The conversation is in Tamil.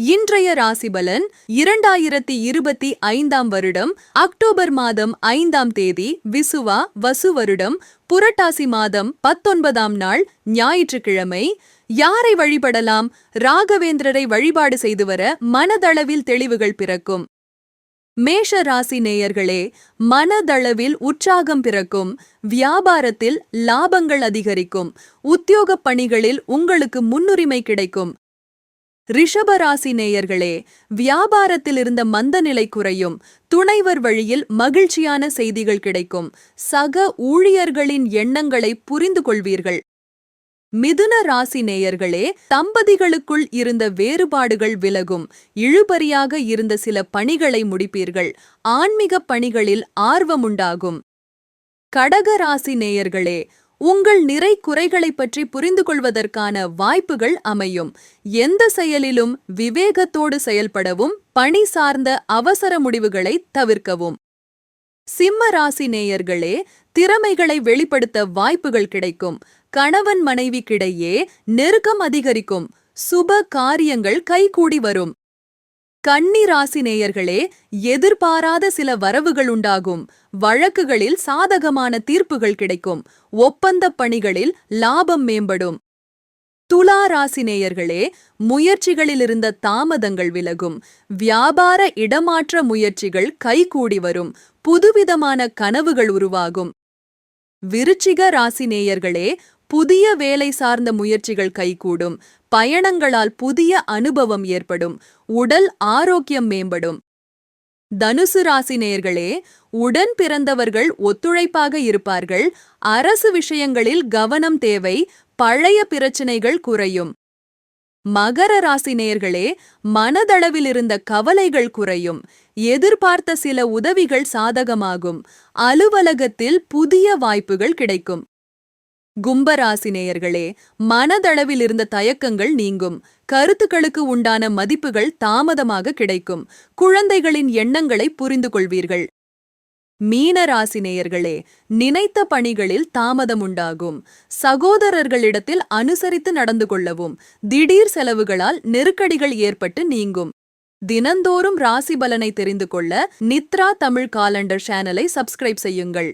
இன்றைய ராசிபலன் இரண்டாயிரத்தி இருபத்தி ஐந்தாம் வருடம் அக்டோபர் மாதம் ஐந்தாம் தேதி விசுவா வசு வருடம் புரட்டாசி மாதம் பத்தொன்பதாம் நாள் ஞாயிற்றுக்கிழமை. யாரை வழிபடலாம்? ராகவேந்திரரை வழிபாடு செய்து வர மனதளவில் தெளிவுகள் பிறக்கும். மேஷ ராசி நேயர்களே மனதளவில் உற்சாகம் பிறக்கும். வியாபாரத்தில் லாபங்கள் அதிகரிக்கும். உத்தியோகப் பணிகளில் உங்களுக்கு முன்னுரிமை கிடைக்கும். ரிஷபராசி நேயர்களே வியாபாரத்தில் இருந்த மந்தநிலை குறையும். துணைவர் வழியில் மகிழ்ச்சியான செய்திகள் கிடைக்கும். சக ஊழியர்களின் எண்ணங்களை புரிந்து கொள்வீர்கள். மிதுன ராசி நேயர்களே தம்பதிகளுக்குள் இருந்த வேறுபாடுகள் விலகும். இழுபறியாக இருந்த சில பணிகளை முடிப்பீர்கள். ஆன்மீக பணிகளில் ஆர்வமுண்டாகும். கடக ராசி நேயர்களே உங்கள் நிறை குறைகளை பற்றி புரிந்து கொள்வதற்கான வாய்ப்புகள் அமையும். எந்த செயலிலும் விவேகத்தோடு செயல்படவும் பணி சார்ந்த அவசர முடிவுகளை தவிர்க்கவும். சிம்ம ராசி நேயர்களே திறமைகளை வெளிப்படுத்த வாய்ப்புகள் கிடைக்கும். கணவன் மனைவிக்கிடையே நெருக்கம் அதிகரிக்கும். சுப காரியங்கள் கைகூடி வரும். கன்னி ராசி நேயர்களே எதிர்பாராத சில வரவுகள் உண்டாகும். வழக்குகளில் சாதகமான தீர்ப்புகள் கிடைக்கும். ஒப்பந்த பணிகளில் லாபம் மேம்படும். துலா ராசி நேயர்களே முயற்சிகளில் இருந்த தாமதங்கள் விலகும். வியாபார இடமாற்ற முயற்சிகள் கைகூடி வரும். புதுவிதமான கனவுகள் உருவாகும். விருச்சிக ராசி நேயர்களே புதிய வேலை சார்ந்த முயற்சிகள் கைகூடும். பயணங்களால் புதிய அனுபவம் ஏற்படும். உடல் ஆரோக்கியம் மேம்படும். தனுசு ராசி நேயர்களே உடன் பிறந்தவர்கள் ஒத்துழைப்பாக இருப்பார்கள். அரசு விஷயங்களில் கவனம் தேவை. பழைய பிரச்சினைகள் குறையும். மகர ராசி நேயர்களே மனதளவில் இருந்த கவலைகள் குறையும். எதிர்பார்த்த சில உதவிகள் சாதகமாகும். அலுவலகத்தில் புதிய வாய்ப்புகள் கிடைக்கும். கும்பராசினேயர்களே மனதளவில் இருந்த தயக்கங்கள் நீங்கும். கருத்துக்களுக்கு உண்டான மதிப்புகள் தாமதமாக கிடைக்கும். குழந்தைகளின் எண்ணங்களை புரிந்து கொள்வீர்கள் மீன நினைத்த பணிகளில் தாமதம் உண்டாகும். சகோதரர்களிடத்தில் அனுசரித்து நடந்து கொள்ளவும். திடீர் செலவுகளால் நெருக்கடிகள் ஏற்பட்டு நீங்கும். தினந்தோறும் ராசி பலனை தெரிந்து கொள்ள நித்ரா தமிழ் காலண்டர் சேனலை சப்ஸ்கிரைப் செய்யுங்கள்.